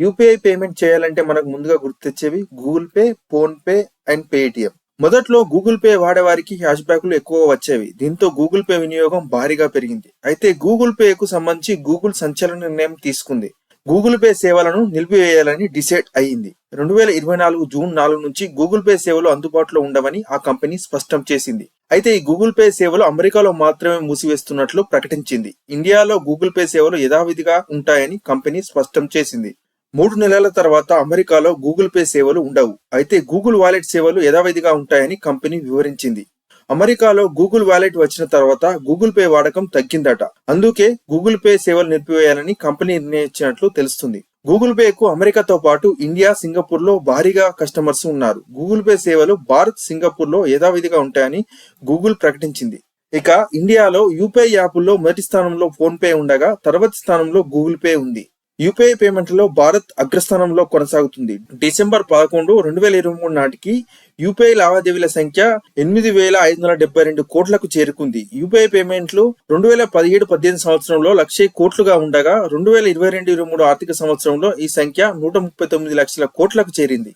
UPI payment చేయాలంటే మనకు ముందుగా గుర్తొచ్చేవి Google Pay PhonePe and Paytm. మొదట్లో గూగుల్ పే వాడేవారికి క్యాష్ బ్యాక్లు ఎక్కువ వచ్చేవి. దీంతో గూగుల్ పే వినియోగం భారీగా పెరిగింది. అయితే గూగుల్ పేకు సంబంధించి గూగుల్ సంచలన నిర్ణయం తీసుకుంది. గూగుల్ పే సేవలను నిలిపివేయాలని డిసైడ్ అయ్యింది. రెండు వేల ఇరవై నాలుగు జూన్ నాలుగు నుంచి గూగుల్ పే సేవలు అందుబాటులో ఉండవని ఆ కంపెనీ స్పష్టం చేసింది. అయితే ఈ గూగుల్ పే సేవలు అమెరికాలో మాత్రమే మూసివేస్తున్నట్లు ప్రకటించింది. ఇండియాలో గూగుల్ పే సేవలు యథావిధిగా ఉంటాయని కంపెనీ స్పష్టం చేసింది. మూడు నెలల తర్వాత అమెరికాలో గూగుల్ పే సేవలు ఉండవు. అయితే గూగుల్ వాలెట్ సేవలు యథావిధిగా ఉంటాయని కంపెనీ వివరించింది. అమెరికాలో గూగుల్ వాలెట్ వచ్చిన తర్వాత గూగుల్ పే వాడకం తగ్గిందట. అందుకే గూగుల్ పే సేవలు నిలిపివేయాలని కంపెనీ నిర్ణయించినట్లు తెలుస్తుంది. గూగుల్ పేకు అమెరికాతో పాటు ఇండియా సింగపూర్లో భారీగా కస్టమర్స్ ఉన్నారు. గూగుల్ పే సేవలు భారత్ సింగపూర్లో యథావిధిగా ఉంటాయని గూగుల్ ప్రకటించింది. ఇక ఇండియాలో యూపీఐ యాప్లో మొదటి స్థానంలో ఫోన్ పే ఉండగా తర్వాతి స్థానంలో గూగుల్ పే ఉంది. యూపీఐ పేమెంట్లో భారత్ అగ్రస్థానంలో కొనసాగుతుంది. డిసెంబర్ పదకొండు రెండు వేల ఇరవై మూడు నాటికి యూపీఐ లావాదేవీల సంఖ్య ఎనిమిది వేల ఐదు వందల డెబ్బై రెండు కోట్లకు చేరుకుంది. యూపీఐ పేమెంట్లు రెండు వేల పదిహేడు పద్దెనిమిది సంవత్సరంలో లక్ష కోట్లుగా ఉండగా రెండు వేల ఇరవై రెండు ఇరవై మూడు ఆర్థిక సంవత్సరంలో ఈ సంఖ్య నూట ముప్పై తొమ్మిది లక్షల కోట్లకు చేరింది.